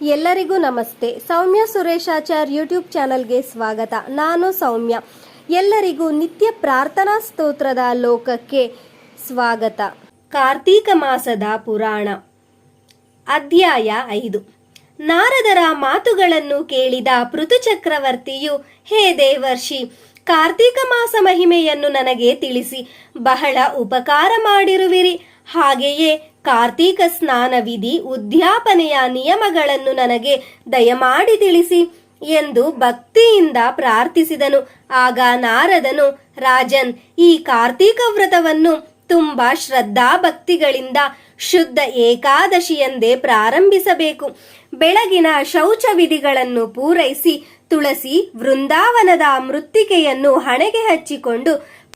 ಎಲ್ಲರಿಗೂ ನಮಸ್ತೆ. ಸೌಮ್ಯ ಸುರೇಶಾಚಾರ್ ಯೂಟ್ಯೂಬ್ ಚಾನಲ್ಗೆ ಸ್ವಾಗತ. ನಾನು ಸೌಮ್ಯ. ಎಲ್ಲರಿಗೂ ನಿತ್ಯ ಪ್ರಾರ್ಥನಾ ಸ್ತೋತ್ರದ ಲೋಕಕ್ಕೆ ಸ್ವಾಗತ. ಕಾರ್ತೀಕ ಮಾಸದ ಪುರಾಣ. ಅಧ್ಯಾಯ ಐದು. ನಾರದರ ಮಾತುಗಳನ್ನು ಕೇಳಿದ ಪೃಥು ಚಕ್ರವರ್ತಿಯು ಹೇ ದೇವರ್ಷಿ, ಕಾರ್ತೀಕ ಮಾಸ ಮಹಿಮೆಯನ್ನು ನನಗೆ ತಿಳಿಸಿ. ಬಹಳ ಉಪಕಾರ ಮಾಡಿರುವಿರಿ. ಹಾಗೆಯೇ ಕಾರ್ತೀಕ ಸ್ನಾನ ವಿಧಿ ಉದ್ಯಾಪನೆಯ ನಿಯಮಗಳನ್ನು ನನಗೆ ದಯಮಾಡಿ ತಿಳಿಸಿ ಎಂದು ಭಕ್ತಿಯಿಂದ ಪ್ರಾರ್ಥಿಸಿದನು. ಆಗ ನಾರದನು, ರಾಜನ್, ಈ ಕಾರ್ತೀಕ ವ್ರತವನ್ನು ತುಂಬಾ ಶ್ರದ್ಧಾ ಭಕ್ತಿಗಳಿಂದ ಶುದ್ಧ ಏಕಾದಶಿಯೆಂದೇ ಪ್ರಾರಂಭಿಸಬೇಕು. ಬೆಳಗಿನ ಶೌಚ ವಿಧಿಗಳನ್ನು ಪೂರೈಸಿ ತುಳಸಿ ವೃಂದಾವನದ ಮೃತ್ತಿಕೆಯನ್ನು ಹಣೆಗೆ ಹಚ್ಚಿಕೊಂಡು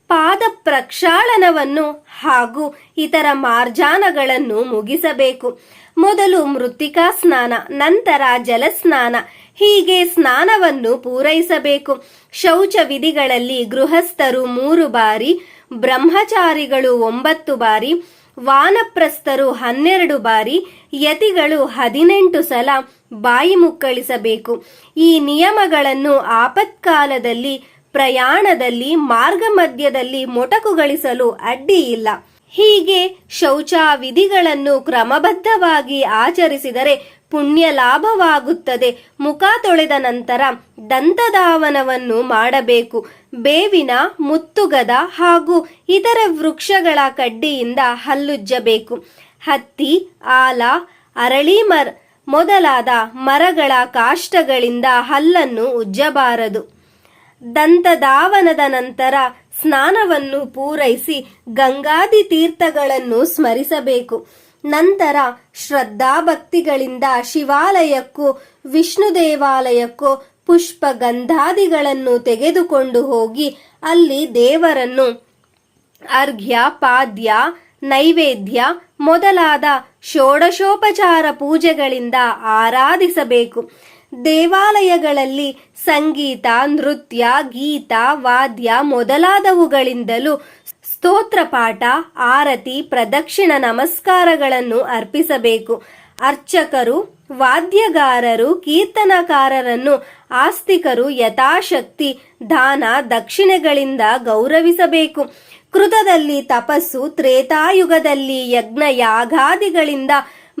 ಪಾದ ಪ್ರಕ್ಷಾಳನವನ್ನು ಹಾಗೂ ಇತರ ಮಾರ್ಜಾನಗಳನ್ನು ಮುಗಿಸಬೇಕು. ಮೊದಲು ಮೃತ್ತಿಕಾ ಸ್ನಾನ, ನಂತರ ಜಲಸ್ನಾನ, ಹೀಗೆ ಸ್ನಾನವನ್ನು ಪೂರೈಸಬೇಕು. ಶೌಚ ವಿಧಿಗಳಲ್ಲಿ ಗೃಹಸ್ಥರು ಮೂರು ಬಾರಿ, ಬ್ರಹ್ಮಚಾರಿಗಳು ಒಂಬತ್ತು ಬಾರಿ, ವಾನಪ್ರಸ್ಥರು ಹನ್ನೆರಡು ಬಾರಿ, ಯತಿಗಳು ಹದಿನೆಂಟು ಸಲ ಬಾಯಿ ಮುಕ್ಕಳಿಸಬೇಕು. ಈ ನಿಯಮಗಳನ್ನು ಆಪತ್ಕಾಲದಲ್ಲಿ ಪ್ರಯಾಣದಲ್ಲಿ ಮಾರ್ಗ ಮಧ್ಯದಲ್ಲಿ ಮೊಟಕುಗಳಿಸಲು ಅಡ್ಡಿ ಇಲ್ಲ. ಹೀಗೆ ಶೌಚ ವಿಧಿಗಳನ್ನು ಕ್ರಮಬದ್ಧವಾಗಿ ಆಚರಿಸಿದರೆ ಪುಣ್ಯ ಲಾಭವಾಗುತ್ತದೆ. ಮುಖ ತೊಳೆದ ನಂತರ ದಂತಧಾವನವನ್ನು ಮಾಡಬೇಕು. ಬೇವಿನ, ಮುತ್ತುಗದ ಹಾಗೂ ಇತರ ವೃಕ್ಷಗಳ ಕಡ್ಡಿಯಿಂದ ಹಲ್ಲುಜ್ಜಬೇಕು. ಹತ್ತಿ, ಆಲ, ಅರಳಿ ಮರ ಮೊದಲಾದ ಮರಗಳ ಕಾಷ್ಟಗಳಿಂದ ಹಲ್ಲನ್ನು ಉಜ್ಜಬಾರದು. ದಂತಧಾವನದ ನಂತರ ಸ್ನಾನವನ್ನು ಪೂರೈಸಿ ಗಂಗಾದಿ ತೀರ್ಥಗಳನ್ನು ಸ್ಮರಿಸಬೇಕು. ನಂತರ ಶ್ರದ್ಧಾಭಕ್ತಿಗಳಿಂದ ಶಿವಾಲಯಕ್ಕೂ, ವಿಷ್ಣು ದೇವಾಲಯಕ್ಕೂ ಪುಷ್ಪ ಗಂಧಾದಿಗಳನ್ನು ತೆಗೆದುಕೊಂಡು ಹೋಗಿ ಅಲ್ಲಿ ದೇವರನ್ನು ಅರ್ಘ್ಯ, ಪಾದ್ಯ, ನೈವೇದ್ಯ ಮೊದಲಾದ ಷೋಡಶೋಪಚಾರ ಪೂಜೆಗಳಿಂದ ಆರಾಧಿಸಬೇಕು. ದೇವಾಲಯಗಳಲ್ಲಿ ಸಂಗೀತ, ನೃತ್ಯ, ಗೀತ, ವಾದ್ಯ ಮೊದಲಾದವುಗಳಿಂದಲೂ ಸ್ತೋತ್ರ ಪಾಠ, ಆರತಿ, ಪ್ರದಕ್ಷಿಣ ನಮಸ್ಕಾರಗಳನ್ನು ಅರ್ಪಿಸಬೇಕು. ಅರ್ಚಕರು, ವಾದ್ಯಗಾರರು, ಕೀರ್ತನಕಾರರನ್ನು ಆಸ್ತಿಕರು ಯಥಾಶಕ್ತಿ, ದಾನ, ದಕ್ಷಿಣೆಗಳಿಂದ ಗೌರವಿಸಬೇಕು. ಕೃತದಲ್ಲಿ ತಪಸ್ಸು, ತ್ರೇತಾಯುಗದಲ್ಲಿ ಯಜ್ಞ ಯಾಗಾದಿಗಳಿಂದ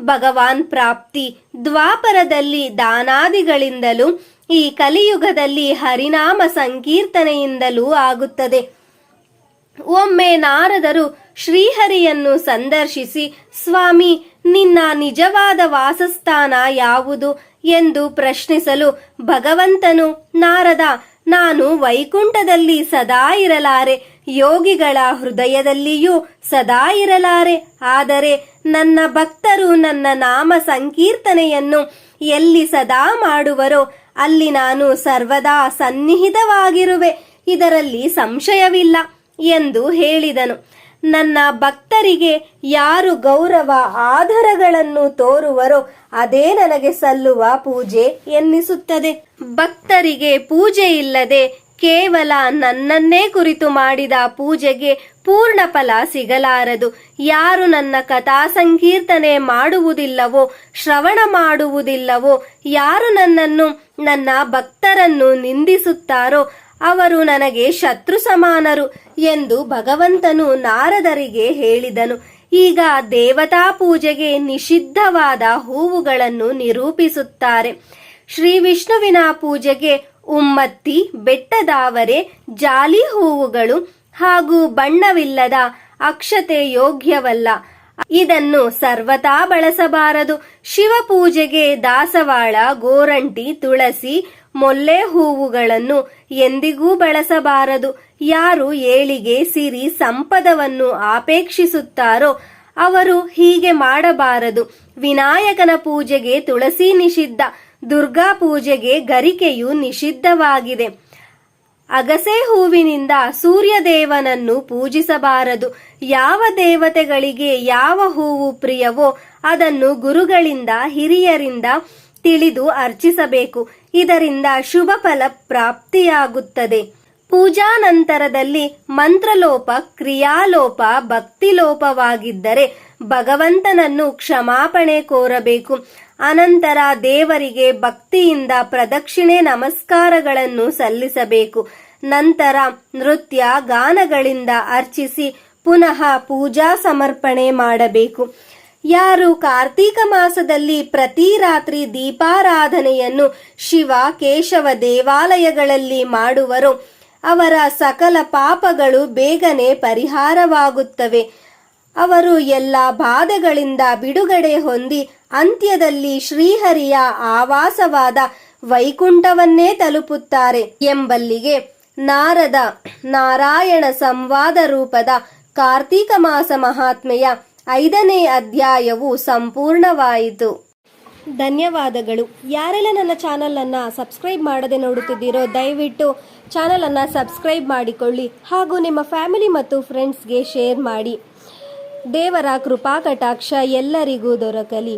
ಭಗವಾನ್ ಪ್ರಾಪ್ತಿ ದ್ವಾಪರದಲ್ಲಿ ದಾನಾದಿಗಳಿಂದಲೂ ಈ ಕಲಿಯುಗದಲ್ಲಿ ಹರಿನಾಮ ಸಂಕೀರ್ತನೆಯಿಂದಲೂ ಆಗುತ್ತದೆ. ಒಮ್ಮೆ ನಾರದರು ಶ್ರೀಹರಿಯನ್ನು ಸಂದರ್ಶಿಸಿ, ಸ್ವಾಮಿ, ನಿನ್ನ ನಿಜವಾದ ವಾಸಸ್ಥಾನ ಯಾವುದು ಎಂದು ಪ್ರಶ್ನಿಸಲು, ಭಗವಂತನು, ನಾರದ, ನಾನು ವೈಕುಂಠದಲ್ಲಿ ಸದಾ ಇರಲಾರೆ. ಯೋಗಿಗಳ ಹೃದಯದಲ್ಲಿಯೂ ಸದಾ ಇರಲಾರೆ. ಆದರೆ ನನ್ನ ಭಕ್ತರು ನನ್ನ ನಾಮ ಸಂಕೀರ್ತನೆಯನ್ನು ಎಲ್ಲಿ ಸದಾ ಮಾಡುವರೋ, ಅಲ್ಲಿ ನಾನು ಸರ್ವದಾ ಸನ್ನಿಹಿತವಾಗಿರುವೆ. ಇದರಲ್ಲಿ ಸಂಶಯವಿಲ್ಲ ಎಂದು ಹೇಳಿದನು. ನನ್ನ ಭಕ್ತರಿಗೆ ಯಾರು ಗೌರವ ಆಧಾರಗಳನ್ನು ತೋರುವರೋ, ಅದೇ ನನಗೆ ಸಲ್ಲುವ ಪೂಜೆ ಎನ್ನಿಸುತ್ತದೆ. ಭಕ್ತರಿಗೆ ಪೂಜೆ ಇಲ್ಲದೆ ಕೇವಲ ನನ್ನನ್ನೇ ಕುರಿತು ಮಾಡಿದ ಪೂಜೆಗೆ ಪೂರ್ಣ ಫಲ ಸಿಗಲಾರದು. ಯಾರು ನನ್ನ ಕಥಾ ಸಂಕೀರ್ತನೆ ಮಾಡುವುದಿಲ್ಲವೋ, ಶ್ರವಣ ಮಾಡುವುದಿಲ್ಲವೋ, ಯಾರು ನನ್ನನ್ನು, ನನ್ನ ಭಕ್ತರನ್ನು ನಿಂದಿಸುತ್ತಾರೋ, ಅವರು ನನಗೆ ಶತ್ರು ಸಮಾನರು ಎಂದು ಭಗವಂತನು ನಾರದರಿಗೆ ಹೇಳಿದನು. ಈಗ ದೇವತಾ ಪೂಜೆಗೆ ನಿಷಿದ್ಧವಾದ ಹೂವುಗಳನ್ನು ನಿರೂಪಿಸುತ್ತಾರೆ. ಶ್ರೀ ವಿಷ್ಣುವಿನ ಪೂಜೆಗೆ ಉಮ್ಮತ್ತಿ, ಬೆಟ್ಟದಾವರೆ, ಜಾಲಿ ಹೂವುಗಳು ಹಾಗೂ ಬಣ್ಣವಿಲ್ಲದ ಅಕ್ಷತೆ ಯೋಗ್ಯವಲ್ಲ. ಇದನ್ನು ಸರ್ವತಾ ಬಳಸಬಾರದು. ಶಿವ ಪೂಜೆಗೆ ದಾಸವಾಳ, ಗೋರಂಟಿ, ತುಳಸಿ, ಮೊಲ್ಲೆ ಹೂವುಗಳನ್ನು ಎಂದಿಗೂ ಬಳಸಬಾರದು. ಯಾರು ಏಳಿಗೆ ಸಿರಿ ಸಂಪದವನ್ನು ಆಪೇಕ್ಷಿಸುತ್ತಾರೋ ಅವರು ಹೀಗೆ ಮಾಡಬಾರದು. ವಿನಾಯಕನ ಪೂಜೆಗೆ ತುಳಸಿ ನಿಷಿದ್ಧ. ದುರ್ಗಾ ಪೂಜೆಗೆ ಗರಿಕೆಯು ನಿಷಿದ್ಧವಾಗಿದೆ. ಅಗಸೆ ಹೂವಿನಿಂದ ಸೂರ್ಯದೇವನನ್ನು ಪೂಜಿಸಬಾರದು. ಯಾವ ದೇವತೆಗಳಿಗೆ ಯಾವ ಹೂವು ಪ್ರಿಯವೋ ಅದನ್ನು ಗುರುಗಳಿಂದ, ಹಿರಿಯರಿಂದ ತಿಳಿದು ಅರ್ಚಿಸಬೇಕು. ಇದರಿಂದ ಶುಭ ಫಲ ಪ್ರಾಪ್ತಿಯಾಗುತ್ತದೆ. ಪೂಜಾ ನಂತರದಲ್ಲಿ ಮಂತ್ರಲೋಪ, ಕ್ರಿಯಾಲೋಪ, ಭಕ್ತಿಲೋಪವಾಗಿದ್ದರೆ ಭಗವಂತನನ್ನು ಕ್ಷಮಾಪಣೆ ಕೋರಬೇಕು. ಅನಂತರ ದೇವರಿಗೆ ಭಕ್ತಿಯಿಂದ ಪ್ರದಕ್ಷಿಣೆ ನಮಸ್ಕಾರಗಳನ್ನು ಸಲ್ಲಿಸಬೇಕು. ನಂತರ ನೃತ್ಯ ಗಾನಗಳಿಂದ ಅರ್ಚಿಸಿ ಪುನಃ ಪೂಜಾ ಸಮರ್ಪಣೆ ಮಾಡಬೇಕು. ಯಾರು ಕಾರ್ತೀಕ ಮಾಸದಲ್ಲಿ ಪ್ರತಿ ರಾತ್ರಿ ದೀಪಾರಾಧನೆಯನ್ನು ಶಿವ, ಕೇಶವ ದೇವಾಲಯಗಳಲ್ಲಿ ಮಾಡುವರು ಅವರ ಸಕಲ ಪಾಪಗಳು ಬೇಗನೆ ಪರಿಹಾರವಾಗುತ್ತವೆ. ಅವರು ಎಲ್ಲ ಬಾಧೆಗಳಿಂದ ಬಿಡುಗಡೆ ಹೊಂದಿ ಅಂತ್ಯದಲ್ಲಿ ಶ್ರೀಹರಿಯ ಆವಾಸವಾದ ವೈಕುಂಠವನ್ನೇ ತಲುಪುತ್ತಾರೆ ಎಂಬಲ್ಲಿಗೆ ನಾರದ ನಾರಾಯಣ ಸಂವಾದ ರೂಪದ ಕಾರ್ತೀಕ ಮಾಸ ಮಹಾತ್ಮೆಯ ಐದನೇ ಅಧ್ಯಾಯವು ಸಂಪೂರ್ಣವಾಯಿತು. ಧನ್ಯವಾದಗಳು. ಯಾರೆಲ್ಲ ನನ್ನ ಚಾನಲನ್ನು ಸಬ್ಸ್ಕ್ರೈಬ್ ಮಾಡದೆ ನೋಡುತ್ತಿದ್ದೀರೋ ದಯವಿಟ್ಟು ಚಾನಲನ್ನು ಸಬ್ಸ್ಕ್ರೈಬ್ ಮಾಡಿಕೊಳ್ಳಿ ಹಾಗೂ ನಿಮ್ಮ ಫ್ಯಾಮಿಲಿ ಮತ್ತು ಫ್ರೆಂಡ್ಸ್ಗೆ ಶೇರ್ ಮಾಡಿ. ದೇವರ ಕೃಪಾ ಕಟಾಕ್ಷ ಎಲ್ಲರಿಗೂ ದೊರಕಲಿ.